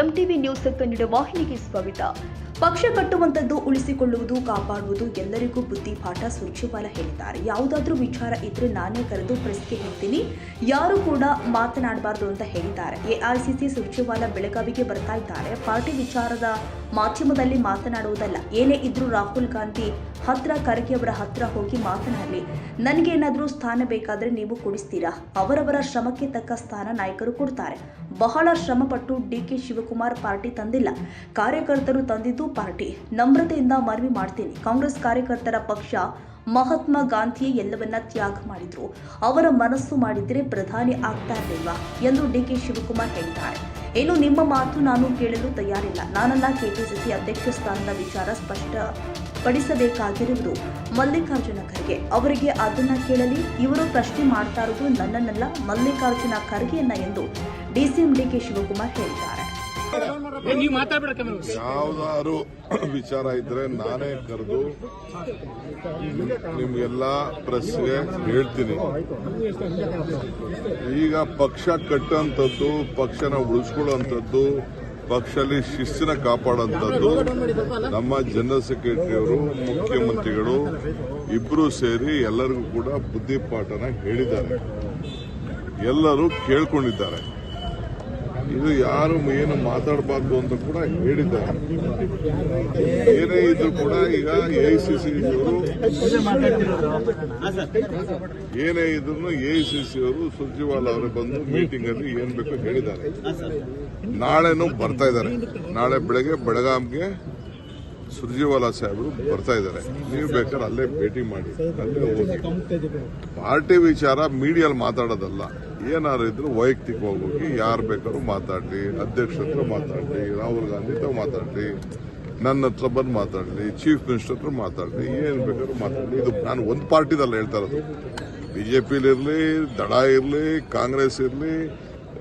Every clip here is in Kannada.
ಎಂಟಿವಿ ನ್ಯೂಸ್ ಕನ್ನಡ ವಾಹಿನಿಗೆ ಸ್ವಾಗತ. ಪಕ್ಷ ಕಟ್ಟುವಂತದ್ದು ಉಳಿಸಿಕೊಳ್ಳುವುದು, ಕಾಪಾಡುವುದು ಎಲ್ಲರಿಗೂ ಬುದ್ಧಿ, ಪಾಠ ಸುರ್ಜೇವಾಲ ಹೇಳಿದ್ದಾರೆ. ಯಾವುದಾದ್ರೂ ವಿಚಾರ ಇದ್ರೆ ನಾನೇ ಕರೆದು ಪ್ರೆಸ್ಗೆ ಹೇಳ್ತೀನಿ. ಯಾರು ಕೂಡ ಮಾತನಾಡಬಾರ್ದು ಅಂತ ಹೇಳಿದ್ದಾರೆ. ಎಐಸಿಸಿ ಸುರ್ಜೇವಾಲ ಬೆಳಗಾವಿಗೆ ಬರ್ತಾ ಇದ್ದಾರೆ. ಪಾರ್ಟಿ ವಿಚಾರದ ಮಾಧ್ಯಮದಲ್ಲಿ ಮಾತನಾಡುವುದಲ್ಲ. ಏನೇ ಇದ್ರೂ ರಾಹುಲ್ ಗಾಂಧಿ ಹತ್ರ, ಖರ್ಗೆ ಅವರ ಹತ್ರ ಹೋಗಿ ಮಾತನಾಡಲಿ. ನನಗೆ ಏನಾದರೂ ಸ್ಥಾನ ಬೇಕಾದ್ರೆ ನೀವು ಕೊಡಿಸ್ತೀರಾ? ಅವರವರ ಶ್ರಮಕ್ಕೆ ತಕ್ಕ ಸ್ಥಾನ ನಾಯಕರು ಕೊಡ್ತಾರೆ. ಬಹಳ ಶ್ರಮಪಟ್ಟು ಡಿ ಕೆ ಶಿವಕುಮಾರ್ ಪಾರ್ಟಿ ತಂದಿಲ್ಲ. ಕಾರ್ಯಕರ್ತರು ತಂದಿದ್ದು ಪಾರ್ಟಿ. ನಮ್ರತೆಯಿಂದ ಮನವಿ ಮಾಡ್ತೀನಿ. ಕಾಂಗ್ರೆಸ್ ಕಾರ್ಯಕರ್ತರ ಪಕ್ಷ ಮಹಾತ್ಮ ಗಾಂಧಿಯೇ ಎಲ್ಲವನ್ನ ತ್ಯಾಗ ಮಾಡಿದ್ರು. ಅವರ ಮನಸ್ಸು ಮಾಡಿದ್ರೆ ಪ್ರಧಾನಿ ಆಗ್ತಾ ಇರಲಿಲ್ವಾ ಎಂದು ಡಿ ಕೆ ಶಿವಕುಮಾರ್ ಹೇಳಿದ್ದಾರೆ ಏನು, ನಿಮ್ಮ ಮಾತು ನಾನು ಕೇಳಲು ತಯಾರಿಲ್ಲ. ನಾನಲ್ಲ ಕೆಪಿಸಿಸಿ ಅಧ್ಯಕ್ಷ ಸ್ಥಾನದ ವಿಚಾರ ಸ್ಪಷ್ಟಪಡಿಸಬೇಕಾಗಿರುವುದು ಮಲ್ಲಿಕಾರ್ಜುನ ಖರ್ಗೆ. ಅವರಿಗೆ ಅದನ್ನ ಕೇಳಲಿ, ಇವರು ಪ್ರಶ್ನೆ ಮಾಡ್ತಾ ಇರೋದು ನನ್ನನ್ನಲ್ಲ, ಮಲ್ಲಿಕಾರ್ಜುನ ಖರ್ಗೆಯನ್ನ ಎಂದು ಡಿಸಿಎಂ ಡಿ ಕೆ ಶಿವಕುಮಾರ್ ಹೇಳಿದ್ದಾರೆ ಯಾವ್ದಾದ್ರು ವಿಚಾರ ಇದ್ರೆ ನಾನೇ ಕರೆದು ನಿಮ್ಗೆಲ್ಲ ಪ್ರೆಸ್ಗೆ ಹೇಳ್ತೀನಿ. ಈಗ ಪಕ್ಷ ಕಟ್ಟಂತದ್ದು ಪಕ್ಷನ ಉಳಿಸ್ಕೊಳ್ಳೋಂಥದ್ದು ಪಕ್ಷದಲ್ಲಿ ಶಿಸ್ತಿನ ಕಾಪಾಡೋಂಥದ್ದು ನಮ್ಮ ಜನರಲ್ ಸೆಕ್ರೆಟರಿಯವರು ಮುಖ್ಯಮಂತ್ರಿಗಳು ಇಬ್ರು ಸೇರಿ ಎಲ್ಲರಿಗೂ ಕೂಡ ಬುದ್ಧಿಪಾಠನ ಹೇಳಿದ್ದಾರೆ. ಎಲ್ಲರೂ ಕೇಳ್ಕೊಂಡಿದ್ದಾರೆ. ಇದು ಯಾರು ಏನು ಮಾತಾಡಬಾರ್ದು ಅಂತ ಕೂಡ ಹೇಳಿದ್ದಾರೆ. ಏನೇ ಇದ್ರು ಕೂಡ ಈಗ ಎಐಸಿಸಿ ಅವರು ಏನೇ ಇದ್ರು ಎಐಸಿಸಿ ಅವರು ಸುರ್ಜಿವಾಲ ಅವರು ಬಂದು ಮೀಟಿಂಗ್ ಅಲ್ಲಿ ಏನ್ ಬೇಕು ಹೇಳಿದ್ದಾರೆ. ನಾಳೆನೂ ಬರ್ತಾ ಇದ್ದಾರೆ. ನಾಳೆ ಬೆಳಗ್ಗೆ ಬೆಳಗಾಂಗೆ ಸುರ್ಜಿವಾಲ ಸಾಹೇಬರು ಬರ್ತಾ ಇದ್ದಾರೆ. ನೀವು ಬೇಕಾದ್ರೆ ಅಲ್ಲೇ ಭೇಟಿ ಮಾಡಿ. ಅಲ್ಲೇ ಪಾರ್ಟಿ ವಿಚಾರ ಮೀಡಿಯಲ್ಲಿ ಮಾತಾಡೋದಲ್ಲ. ಏನಾರು ಇದ್ರೆ ವೈಯಕ್ತಿಕವಾಗಿ ಹೋಗಿ ಯಾರು ಬೇಕಾದ್ರೂ ಮಾತಾಡಲಿ, ಅಧ್ಯಕ್ಷ ಹತ್ರ ಮಾತಾಡಲಿ, ರಾಹುಲ್ ಗಾಂಧಿ ಹತ್ರ ಮಾತಾಡಲಿ, ನನ್ನ ಹತ್ರ ಬಂದು ಮಾತಾಡಲಿ ಚೀಫ್ ಮಿನಿಸ್ಟರ್ ಹತ್ರ ಮಾತಾಡಲಿ, ಏನು ಬೇಕಾದ್ರೂ ಮಾತಾಡಲಿ. ಇದು ನಾನು ಒಂದು ಪಾರ್ಟಿದಲ್ಲ ಹೇಳ್ತಾ ಇರೋದು. ಬಿಜೆಪಿಲಿರಲಿ ದಳ ಇರಲಿ, ಕಾಂಗ್ರೆಸ್ ಇರಲಿ,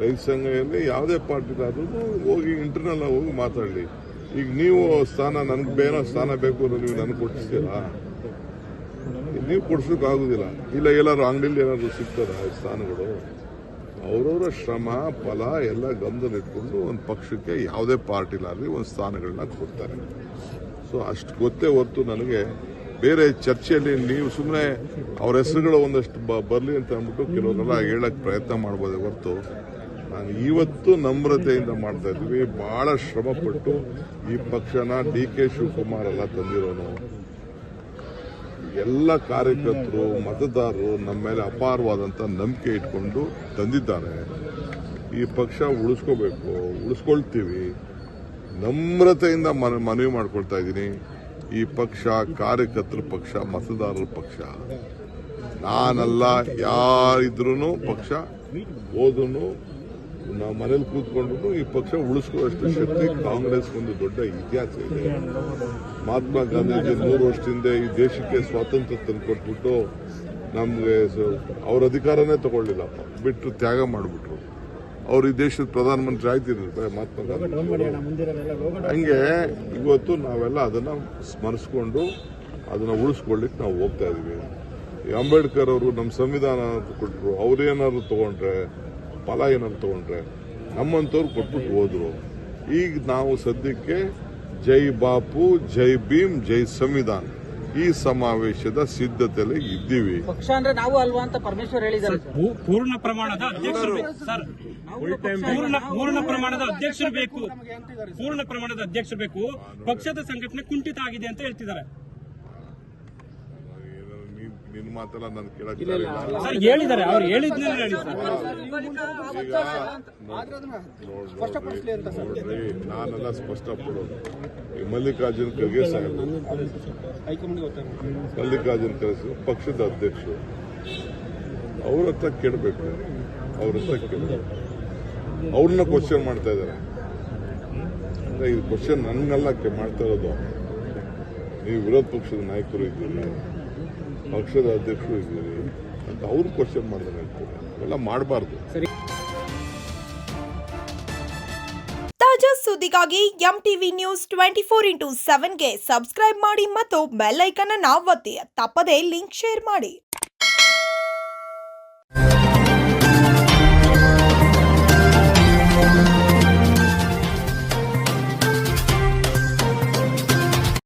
ರೈತ ಸಂಘ ಇರಲಿ, ಯಾವುದೇ ಪಾರ್ಟಿದಾದ್ರೂ ಹೋಗಿ ಇಂಟರ್ನಲ್ ಹೋಗಿ ಮಾತಾಡಲಿ. ಈಗ ನೀವು ಸ್ಥಾನ, ನನಗೆ ಬೇರೆ ಸ್ಥಾನ ಬೇಕು ಅಂದ್ರೆ ನೀವು ನನಗೆ ಕೊಡಿಸ್ತೀರಾ ನೀವು ಕೊಡ್ಸೋಕ್ಕಾಗೋದಿಲ್ಲ ಇಲ್ಲ ಎಲ್ಲಾರು ಅಂಗಡಿಲಿ ಏನಾದ್ರು ಸಿಗ್ತದ ಸ್ಥಾನಗಳು? ಅವರವರ ಶ್ರಮ, ಫಲ ಎಲ್ಲ ಗಮನದಲ್ಲಿಟ್ಕೊಂಡು ಒಂದು ಪಕ್ಷಕ್ಕೆ ಯಾವುದೇ ಪಾರ್ಟಿಲಾಗಲಿ ಒಂದು ಸ್ಥಾನಗಳನ್ನ ಕೊಡ್ತಾರೆ. ಸೊ ಅಷ್ಟು ಗೊತ್ತೇ ಹೊರತು ನನಗೆ ಬೇರೆ ಚರ್ಚೆಯಲ್ಲಿ ನೀವು ಸುಮ್ಮನೆ ಅವ್ರ ಹೆಸರುಗಳು ಒಂದಷ್ಟು ಬರಲಿ ಅಂತ ಅಂದ್ಬಿಟ್ಟು ಕೆಲವರೆಲ್ಲ ಹೇಳಕ್ ಪ್ರಯತ್ನ ಮಾಡ್ಬೋದೇ ಹೊರತು. ನಾನು ಇವತ್ತು ನಮ್ರತೆಯಿಂದ ಮಾಡ್ತಾ ಇದ್ದೀವಿ. ಬಹಳ ಶ್ರಮಪಟ್ಟು ಈ ಪಕ್ಷನ ಡಿ ಕೆ ಶಿವಕುಮಾರ್ ಎಲ್ಲ ತಂದಿರೋನು. ಎಲ್ಲ ಕಾರ್ಯಕರ್ತರು, ಮತದಾರರು ನಮ್ಮ ಮೇಲೆ ಅಪಾರವಾದಂತ ನಂಬಿಕೆ ಇಟ್ಕೊಂಡು ತಂದಿದ್ದಾರೆ. ಈ ಪಕ್ಷ ಉಳಿಸ್ಕೋಬೇಕು, ಉಳಿಸ್ಕೊಳ್ತೀವಿ. ನಮ್ರತೆಯಿಂದ ಮನ- ಮನವಿ ಮಾಡ್ಕೊಳ್ತಾ ಇದ್ದೀನಿ. ಈ ಪಕ್ಷ ಕಾರ್ಯಕರ್ತರ ಪಕ್ಷ, ಮತದಾರರ ಪಕ್ಷ. ನಾನಲ್ಲ ಯಾರಿದ್ರೂ ಪಕ್ಷ ಹೋದ್ರು ನಾವು ಮನೇಲಿ ಕೂತ್ಕೊಂಡ್ರು ಈ ಪಕ್ಷ ಉಳಿಸ್ಕೊಳ್ಳೋಷ್ಟು ಶಕ್ತಿ ಕಾಂಗ್ರೆಸ್ ಒಂದು ದೊಡ್ಡ ಇತಿಹಾಸ ಇದೆ. ಮಹಾತ್ಮ ಗಾಂಧೀಜಿ ನೂರು ವರ್ಷದಿಂದ ಈ ದೇಶಕ್ಕೆ ಸ್ವಾತಂತ್ರ್ಯ ತಂದುಕೊಟ್ಬಿಟ್ಟು ನಮಗೆ ಅವ್ರ ಅಧಿಕಾರನೇ ತಗೊಳ್ಳಿಲ್ಲಪ್ಪ. ಬಿಟ್ಟು ತ್ಯಾಗ ಮಾಡಿಬಿಟ್ರು. ಅವ್ರು ಈ ದೇಶದ ಪ್ರಧಾನಮಂತ್ರಿ ಆಯ್ತಿದ್ರು ಮಹಾತ್ಮ ಗಾಂಧಿ ಹಂಗೆ ಇವತ್ತು ನಾವೆಲ್ಲ ಅದನ್ನ ಸ್ಮರಿಸ್ಕೊಂಡು ಅದನ್ನ ಉಳಿಸ್ಕೊಳ್ಳಿಕ್ಕೆ ನಾವು ಹೋಗ್ತಾ ಇದೀವಿ. ಈ ಅಂಬೇಡ್ಕರ್ ಅವರು ನಮ್ಮ ಸಂವಿಧಾನ ಕೊಟ್ಟರು ಅವ್ರೇನಾದ್ರು ತಗೊಂಡ್ರೆ ಫಲ ಏನಂತ ತಗೊಂಡ್ರೆ ನಮ್ಮಂಥವ್ರು ಕೊಟ್ಬಿಟ್ಟು ಹೋದ್ರು. ಈಗ ನಾವು ಸದ್ಯಕ್ಕೆ ಜೈ ಬಾಪು ಜೈ ಭೀಮ್ ಜೈ ಸಂವಿಧಾನ ಈ ಸಮಾವೇಶದ ಸಿದ್ಧತೆಯಲ್ಲಿ ಇದ್ದೀವಿ. ಪಕ್ಷ ಅಂದ್ರೆ ನಾವು ಅಲ್ವಾ ಅಂತ ಪರಮೇಶ್ವರ್ ಹೇಳಿದ್ದಾರೆ. ಪೂರ್ಣ ಪ್ರಮಾಣದ ಅಧ್ಯಕ್ಷರು ಬೇಕು. ಸರ್ ಪೂರ್ಣ ಪೂರ್ಣ ಪ್ರಮಾಣದ ಅಧ್ಯಕ್ಷರು ಬೇಕು. ಪೂರ್ಣ ಪ್ರಮಾಣದ ಅಧ್ಯಕ್ಷರು ಬೇಕು. ಪಕ್ಷದ ಸಂಘಟನೆ ಕುಂಠಿತ ಆಗಿದೆ ಅಂತ ಹೇಳ್ತಿದ್ದಾರೆ. ಮಾತೆಲ್ಲ ನಾನು ಕೇಳಕ್ ತಯಾರಿಲ್ಲ. ಸರ್ ಹೇಳಿದ್ದಾರೆ ಅವ್ರು ಹೇಳಿದ್ನೇ ಹೇಳಿ ಸರ್ ಈಗ ನೋಡ್ರಿ ನೋಡ್ರಿ ನಾನೆಲ್ಲ ಸ್ಪಷ್ಟಪಡೋದು ಈ ಮಲ್ಲಿಕಾರ್ಜುನ್ ಖರ್ಗೆ ಸಾಹೇಬ್ ಮಲ್ಲಿಕಾರ್ಜುನ್ ಖರ್ಗೆ ಪಕ್ಷದ ಅಧ್ಯಕ್ಷರು ಅವ್ರ ಹತ್ರ ಕೇಳಬೇಕು ಅವ್ರ ಹತ್ರ ಕೇಳಬೇಕು ಅವ್ರನ್ನ ಕ್ವಶನ್ ಮಾಡ್ತಾ ಇದ್ದಾರೆ ಅಂದ್ರೆ ಈ ಕ್ವಶನ್ ನನ್ಗಲ್ಲ ಮಾಡ್ತಾ ಇರೋದು ನೀವು ವಿರೋಧ ಪಕ್ಷದ ನಾಯಕರು ಇದ್ದೀರಿ ಪಕ್ಷದ ಅಧ್ಯಕ್ಷರು ಇದ್ದೀರಿ ಅಂತ ಅವ್ರು ಕ್ವಶನ್ ಮಾಡಿದ್ರೆ ಅವೆಲ್ಲ ಮಾಡಬಾರ್ದು. ತಾಜಾ ಸುದ್ದಿಗಾಗಿ M TV news twenty four into ಸೆವೆನ್ಗೆ subscribe ಮಾಡಿ ಮತ್ತು ಬೆಲ್ ಐಕನ್ ಅನ್ನು ಒತ್ತಿ. ತಪ್ಪದೇ ಲಿಂಕ್ ಶೇರ್ ಮಾಡಿ.